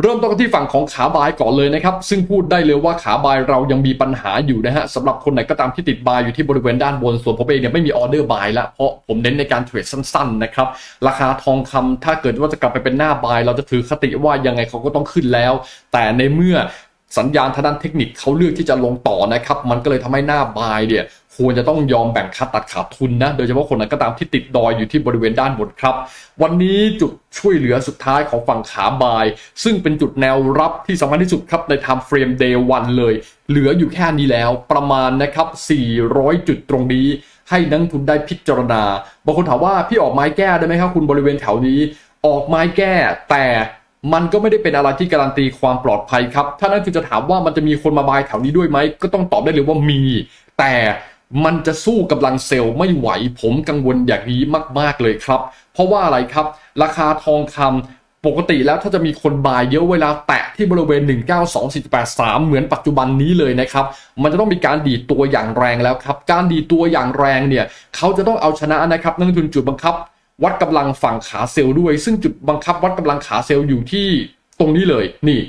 เริ่มต้นกันที่ฝั่งของขาบายก่อนเลยนะครับ ซึ่งพูดได้เลยว่าขาบายเรายังมีปัญหาอยู่นะฮะสำหรับคนไหนก็ตามที่ติดบายอยู่ที่บริเวณด้านบน ส่วนผมเองเนี่ยไม่มีออเดอร์บายละเพราะผมเน้นในการเทรดสั้นๆนะครับ ราคาทองคำถ้าเกิดว่าจะกลับไปเป็นหน้าบาย เราจะถือคติว่ายังไงเขาก็ต้องขึ้นแล้ว แต่ในเมื่อ สัญญาณทางด้านเทคนิคเขาเลือกที่จะลงต่อนะครับ มันก็เลยทำให้หน้าบายเนี่ยควรจะต้องยอมแบ่งค่าตัดขาดทุนนะ โดยเฉพาะคนไหนก็ตามที่ติดดอยอยู่ที่บริเวณด้านบนครับ วันนี้จุดช่วยเหลือสุดท้ายของฝั่งขาบาย ซึ่งเป็นจุดแนวรับที่สำคัญที่สุดครับใน time frame day 1เลย เหลืออยู่แค่นี้แล้วประมาณนะครับ 400 จุดตรงนี้ ให้นักทุนได้พิจารณาบางคนถามว่าพี่ออกไม้แก้ได้ไหมครับคุณบริเวณแถวนี้ ออกไม้แก้แต่ มันก็ไม่ได้เป็นอะไรที่การันตีความปลอดภัยครับ ถ้านักทุนจะถามว่ามันจะมีคนมาบายแถวนี้ด้วยไหม ก็ต้องตอบได้เลยว่ามี แต่มันจะสู้กำลังเซลล์ไม่ไหว ผมกังวลอย่างนี้มาก ๆเลยครับ เพราะว่าอะไรครับ ราคาทองคำปกติแล้วถ้าจะมีคนบายเยอะเวลาแตะที่บริเวณ 192483 เหมือนปัจจุบันนี้เลยนะครับ มันจะต้องมีการดีดตัวอย่างแรงแล้วครับ การดีดตัวอย่างแรงเนี่ย เขาจะต้องเอาชนะนะครับนักลงทุนจุดบังคับ วัดกำลังฝั่งขาเซลล์ด้วย ซึ่งจุดบังคับวัดกำลังขาเซลล์อยู่ที่ตรงนี้เลยนี่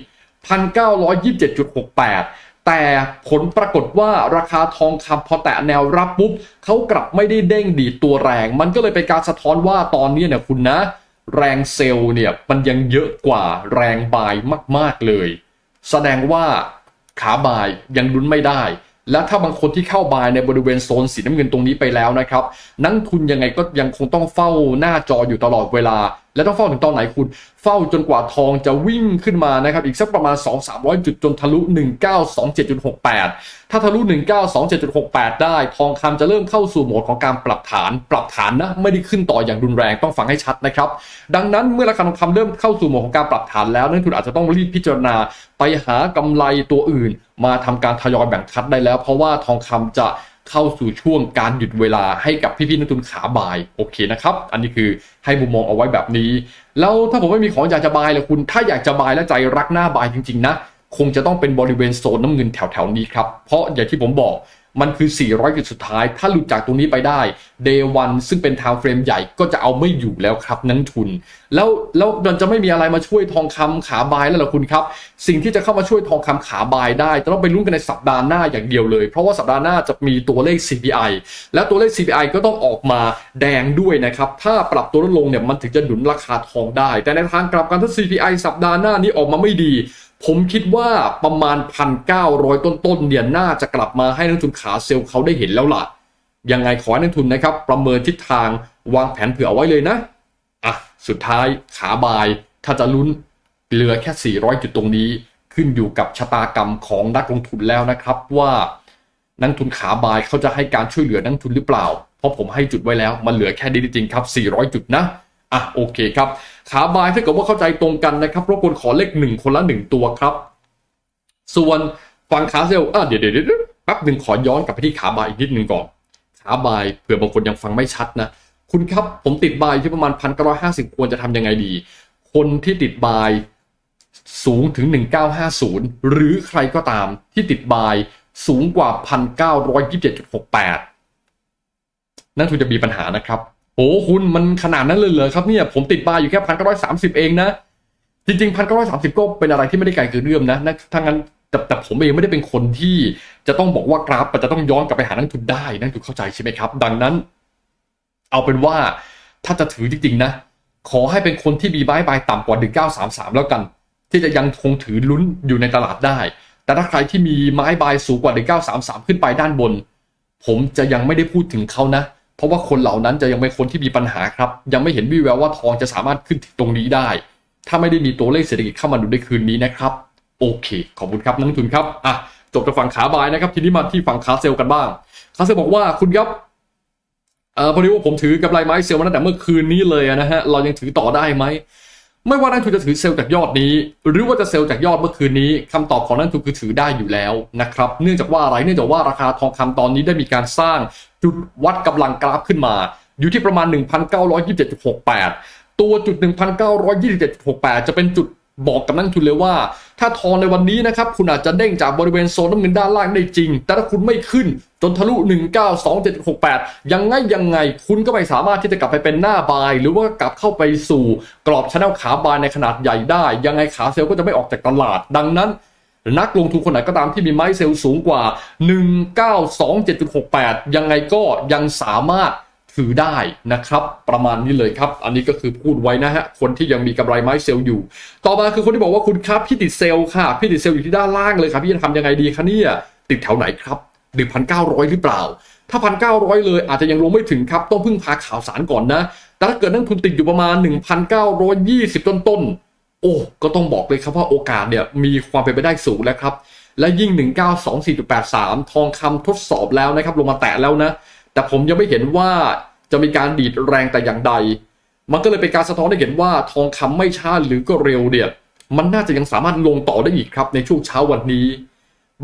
1927.68แต่ผลปรากฏว่าราคาทองคำพอแตะแนวรับปุ๊บเขากลับไม่ได้เด้งดีตัวแรง มันก็เลยเป็นการสะท้อนว่าตอนนี้เนี่ยคุณนะ แรงเซลล์เนี่ยมันยังเยอะกว่าแรงบายมาก ๆเลย แสดงว่าขาบายยังลุ้นไม่ได้ และถ้าบางคนที่เข้าบายในบริเวณโซนสีน้ำเงินตรงนี้ไปแล้วนะครับ นักทุนยังไงก็ยังคงต้องเฝ้าหน้าจออยู่ตลอดเวลา และต้องเฝ้าถึงตอนไหนคุณ เฝ้าจนกว่าทองจะวิ่งขึ้นมานะครับ อีกสักประมาณ 2-300 จุดจนทะลุ 1927.68 ถ้าทะลุ 1927.68 ได้ทองคำจะเริ่มเข้าสู่โหมดของการปรับฐาน ปรับฐานนะ ไม่ได้ขึ้นต่ออย่างรุนแรงต้องฟังให้ชัดนะครับ ดังนั้นเมื่อราคาทองคำเริ่มเข้าสู่โหมดของการปรับฐานแล้วนักทุนอาจจะต้องรีบพิจารณาไปหากำไรตัวอื่น มาทำการทยอยแบ่งคัดได้แล้ว เพราะว่าทองคำจะ เข้าสู่ช่วงการหยุดเวลาให้กับพี่ๆนักทุนขาบายโอเคนะครับ อันนี้คือให้มุมมองเอาไว้แบบนี้ แล้วถ้าผมไม่มีของอยากจะบายเลยคุณ ถ้าอยากจะบายและใจรักหน้าบายจริงๆนะ คงจะต้องเป็นบริเวณโซนน้ำเงินแถวๆนี้ครับ เพราะอย่างที่ผมบอกมันคือ 400 จุดสุดท้าย ถ้าหลุดจากตรงนี้ไปได้ Day 1ซึ่งเป็นทาวเฟรมใหญ่ก็จะเอาไม่อยู่แล้วครับนักทุน แล้วแล้วมันจะไม่มีอะไรมาช่วยทองคำขาบายแล้วหรอคุณครับ สิ่งที่จะเข้ามาช่วยทองคำขาบายได้จะต้องไปลุ้นกันในสัปดาห์หน้าอย่างเดียวเลย เพราะว่าสัปดาห์หน้าจะมีตัวเลข CPI และตัวเลข CPI ก็ต้องออกมาแดงด้วยนะครับ ถ้าปรับตัวลดลงเนี่ยมันถึงจะหนุนราคาทองได้ แต่ในทางกลับกันถ้า CPI สัปดาห์หน้านี้ออกมาไม่ดี ผมคิดว่าประมาณ 1,900 ต้นๆเนี่ยน่าจะกลับมาให้นักทุนขาเซลล์เขาได้เห็นแล้วล่ะ ยังไงขอให้นักทุนนะครับ ประเมินทิศทางวางแผนเผื่อเอาไว้เลยนะ อะ สุดท้ายขาบายถ้าจะลุ้นเหลือแค่ 400 จุดตรงนี้ ขึ้นอยู่กับชะตากรรมของนักลงทุนแล้วนะครับว่านักทุนขาบายเขาจะให้การช่วยเหลือนักทุนหรือเปล่า เพราะผมให้จุดไว้แล้วมันเหลือแค่นี้จริงๆครับ 400 จุดนะ อะโอเคครับ ขาบายถ้าเกิดว่าเข้าใจตรงกันนะครับรบกวนขอเลขหนึ่งคนละหนึ่งตัวครับ ส่วนฝั่งขาเซลล์อะเดี๋ยวเดี๋ยวแป๊บหนึ่งขอย้อนกลับไปที่ขาบายอีกนิดหนึ่งก่อน ขาบายเผื่อบางคนยังฟังไม่ชัดนะ คุณครับผมติดบายที่ประมาณพันเก้าร้อยห้าสิบควรจะทำยังไงดี คนที่ติดบายสูงถึง 1950 หรือใครก็ตามที่ติดบายสูงกว่า 1927.68 นั่นคุณจะมีปัญหานะครับ โอ้คุณมันขนาดนั้นเลยเหรอครับเนี่ยผมติดบายอยู่แค่พันเก้าร้อยสามสิบเองนะ จริงๆพันเก้าร้อยสามสิบก็เป็นอะไรที่ไม่ได้ไกลเกินเอื้อมนะนะถ้างั้นแต่แต่ผมเองไม่ได้เป็นคนที่จะต้องบอกว่ากราฟมันจะต้องย้อนกลับไปหานักทุนได้นั่นคือเข้าใจใช่ไหมครับ ดังนั้น เอาเป็นว่าถ้าจะถือจริงๆนะ ขอให้เป็นคนที่มีบายบายต่ำกว่า 1933 แล้วกัน ที่จะยังคงถือลุ้นอยู่ในตลาดได้ แต่ถ้าใครที่มีไม้บายสูงกว่า 1933 ขึ้นไปด้านบน ผมจะยังไม่ได้พูดถึงเขานะ เพราะว่าคนเหล่านั้นจะยังเป็นคนที่มีปัญหาครับ ยังไม่เห็นวี่แววว่าทองจะสามารถขึ้นถึงตรงนี้ได้ ถ้าไม่ได้มีตัวเลขเศรษฐกิจเข้ามาดูในคืนนี้นะครับ โอเค ขอบคุณครับนักลงทุนครับอะจบจากฝั่งขาบายนะครับ ทีนี้มาที่ฝั่งขาเซลล์กันบ้างขาเซลล์บอกว่าคุณครับเอ่อพอดีว่าผมถือกำไรไม้เซลล์มาตั้งแต่เมื่อคืนนี้เลยนะฮะเรายังถือต่อได้ไหม ไม่ว่านักทุนจะถือเซลล์จากยอดนี้ หรือว่าจะเซลล์จากยอดเมื่อคืนนี้คำตอบของนักทุนคือถือได้อยู่แล้วนะครับ เนื่องจากว่าอะไร เนื่องจากว่าราคาทองคำตอนนี้ได้มีการสร้างจุดวัดกำลังกราฟขึ้นมา อยู่ที่ประมาณ 1,927.68 ตัวจุด 1,927.68 จะเป็นจุดบอกกับนักทุนเลยว่า ถ้าทองในวันนี้นะครับคุณอาจจะเด้งจากบริเวณโซนน้ำเงินด้านล่างได้จริง แต่ถ้าคุณไม่ขึ้นจนทะลุ 192768 ยังไงยังไงคุณก็ไม่สามารถที่จะกลับไปเป็นหน้าบาย หรือว่ากลับเข้าไปสู่กรอบชแนลขาบายในขนาดใหญ่ได้ ยังไงขาเซลล์ก็จะไม่ออกจากตลาด ดังนั้นนักลงทุนคนไหนก็ตามที่มีไม้เซลล์สูงกว่า 1927.68 ยังไงก็ยังสามารถ ถือได้นะครับประมาณนี้เลยครับ อันนี้ก็คือพูดไว้นะฮะคนที่ยังมีกำไรไม้เซลล์อยู่ ต่อมาคือคนที่บอกว่าคุณครับพี่ติดเซลล์ค่ะพี่ติดเซลล์อยู่ที่ด้านล่างเลยครับพี่จะทำยังไงดีคะเนี่ยติดแถวไหนครับ1,900หรือเปล่า ถ้า1,900เลยอาจจะยังลงไม่ถึงครับ ต้องพึ่งพาข่าวสารก่อนนะ แต่ถ้าเกิดนักทุนติดอยู่ประมาณ 1,920 ต้นๆโอ้ก็ต้องบอกเลยครับว่าโอกาสเนี่ยมีความเป็นไปได้สูงแล้วครับ และยิ่ง 1924.83 ทองคำทดสอบแล้วนะครับลงมาแตะแล้วนะ แต่ผมยังไม่เห็นว่าจะมีการดีดแรงแต่อย่างใด มันก็เลยเป็นการสะท้อนให้เห็นว่าทองคำไม่ช้าหรือก็เร็วเนี่ย มันน่าจะยังสามารถลงต่อได้อีกครับในช่วงเช้าวันนี้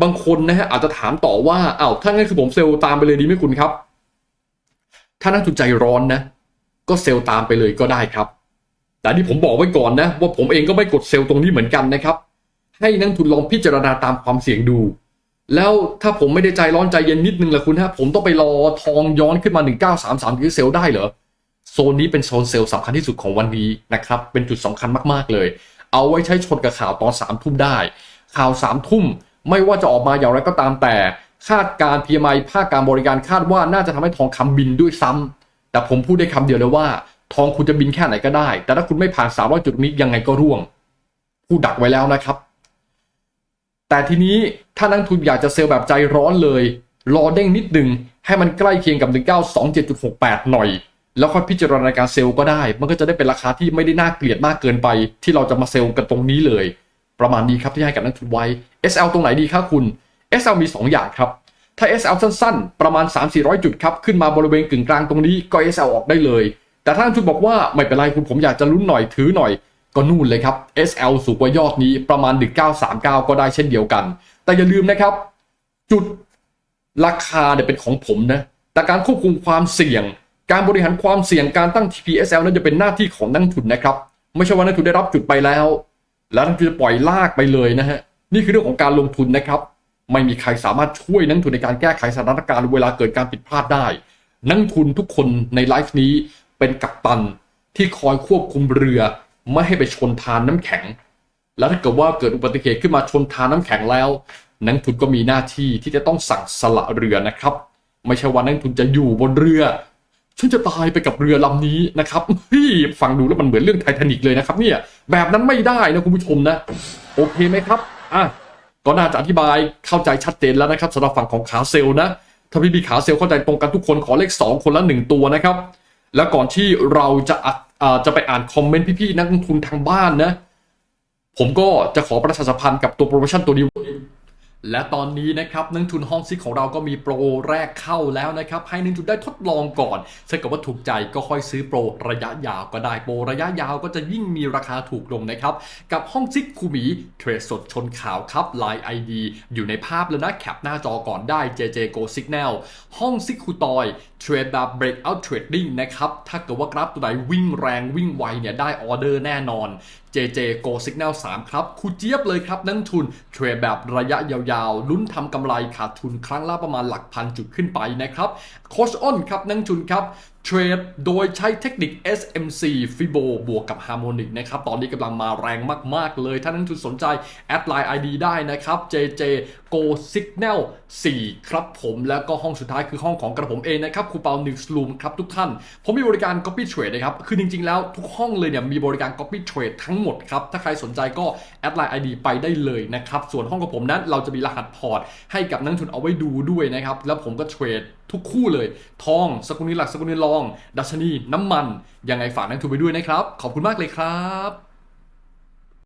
บางคนนะฮะอาจจะถามต่อว่าอ้าวถ้างั้นคือผมเซลล์ตามไปเลยดีไหมคุณครับ ถ้านักทุนใจร้อนนะ ก็เซลล์ตามไปเลยก็ได้ครับ แต่ที่ผมบอกไว้ก่อนนะ ว่าผมเองก็ไม่กดเซลล์ตรงนี้เหมือนกันนะครับ ให้นักทุนลองพิจารณาตามความเสี่ยงดู แล้วถ้าผมไม่ได้ใจร้อนใจเย็นนิดนึงล่ะคุณฮะผมต้องไปรอทองย้อนขึ้นมา 1933ถึงเซลล์ได้เหรอโซนนี้เป็นโซนเซลล์สำคัญที่สุดของวันนี้นะครับเป็นจุดสำคัญมากๆเลย เอาไว้ใช้ชนกับข่าวตอนสามทุ่มได้ ข่าวสามทุ่มไม่ว่าจะออกมาอย่างไรก็ตามแต่ คาดการ PMI ภาคการบริการคาดว่าน่าจะทำให้ทองคำบินด้วยซ้ำแต่ผมพูดได้คำเดียวเลยว่า ทองคุณจะบินแค่ไหนก็ได้ แต่ถ้าคุณไม่ผ่าน300จุดนี้ยังไงก็ร่วงพูดดักไว้แล้วนะครับ แต่ทีนี้ถ้านักทุนอยากจะเซลล์แบบใจร้อนเลย รอเด้งนิดนึง ให้มันใกล้เคียงกับ 1927.68 หน่อย แล้วค่อยพิจารณาการเซลล์ก็ได้ มันก็จะได้เป็นราคาที่ไม่ได้น่าเกลียดมากเกินไป ที่เราจะมาเซลล์กันตรงนี้เลย ประมาณนี้ครับที่ให้กับนักทุนไว้ SL ตรงไหนดีครับคุณ SL มี 2 อย่างครับถ้า SL สั้นๆ ประมาณ 3-400 จุดครับ ขึ้นมาบริเวณกึ่งกลางตรงนี้ก็ SL ออกได้เลย แต่ถ้านักทุนบอกว่าไม่เป็นไรคุณผมอยากจะลุ้นหน่อยถือหน่อย ก็นู่นเลยครับ SL สูงกว่ายอดนี้ประมาณ 1939 ก็ได้เช่นเดียวกัน แต่อย่าลืมนะครับ จุดราคาเนี่ยเป็นของผมนะแต่การควบคุมความเสี่ยง การบริหารความเสี่ยงการตั้ง TPSL นั้นจะเป็นหน้าที่ของนักทุนนะครับ ไม่ใช่ว่านักทุนได้รับจุดไปแล้ว แล้วนักทุนจะปล่อยลากไปเลยนะฮะนี่คือเรื่องของการลงทุนนะครับ ไม่มีใครสามารถช่วยนักทุนในการแก้ไขสถานการณ์เวลาเกิดการผิดพลาดได้ นักทุนทุกคนในไลฟ์นี้เป็นกัปตันที่คอยควบคุมเรือ ไม่ให้ไปชนทานน้ำแข็ง แล้วถ้าเกิดว่าเกิดอุบัติเหตุขึ้นมาชนทานน้ำแข็งแล้ว นักทุนก็มีหน้าที่ที่จะต้องสั่งสละเรือนะครับ ไม่ใช่ว่านักทุนจะอยู่บนเรือฉันจะตายไปกับเรือลำนี้นะครับเฮ้ยฟังดูแล้วมันเหมือนเรื่องไททานิกเลยนะครับ เนี่ย แบบนั้นไม่ได้นะคุณผู้ชมนะ โอเคไหมครับอะก็น่าจะอธิบายเข้าใจชัดเจนแล้วนะครับสำหรับฝั่งของขาเซลนะถ้าพี่มีขาเซลเข้าใจตรงกันทุกคนขอเลข 2 คนละ 1 ตัวนะครับ แล้วก่อนที่เราจะอัด จะไปอ่านคอมเมนต์พี่ๆนักลงทุนทางบ้านนะ ผมก็จะขอประชาสัมพันธ์กับตัวโปรโมชั่นตัวนี้ และตอนนี้นะครับนักทุนห้องซิกของเราก็มีโปรแรกเข้าแล้วนะครับ ให้นักทุนได้ทดลองก่อนถ้าเกิดว่าถูกใจก็ค่อยซื้อโปรระยะยาวก็ได้โปรระยะยาวก็จะยิ่งมีราคาถูกลงนะครับ กับห้องซิกคูหมีเทรดสดชนข่าวครับ Line ID อยู่ในภาพแล้วนะแคปหน้าจอก่อนได้ JJ Go Signal ห้องซิกคูตอย เทรดแบบ breakout trading นะครับ ถ้าเกิดว่ากราฟตัวไหนวิ่งแรงวิ่งไวเนี่ยได้ออเดอร์แน่นอน JJ Go Signal 3 ครับคูเจี๊ยบเลยครับนักทุนเทรดแบบระยะยาวๆ ลุ้นทำกำไรขาดทุนครั้งละประมาณหลักพันจุดขึ้นไปนะครับโคชอ้นครับนักทุนครับเทรดโดยใช้เทคนิค SMC Fibo บวกกับ Harmonic นะครับ ตอนนี้กำลังมาแรงมาก ๆ เลย ถ้านักทุนสนใจ แอดไลน์ ID ได้นะครับ JJ Go Signal 4 ครับผมแล้วก็ห้องสุดท้ายคือห้องของกระผมเองนะครับคูเปา Newsroom ครับทุกท่าน ผมมีบริการ Copy Trade นะครับ คือจริง ๆ แล้วทุกห้องเลยเนี่ยมีบริการ Copy Trade ทั้งหมดครับ ถ้าใครสนใจก็แอดไลน์ ID ไปได้เลยนะครับ ส่วนห้องของผมนั้นเราจะมีรหัสพอร์ตให้กับนักทุนเอาไว้ดูด้วยนะครับ แล้วผมก็เทรด ทุกคู่เลย ทอง สกุลเงินหลัก สกุลเงินรอง ดัชนี น้ำมัน ยังไงฝากนักทุนไปด้วยนะครับ ขอบคุณมากเลยครับ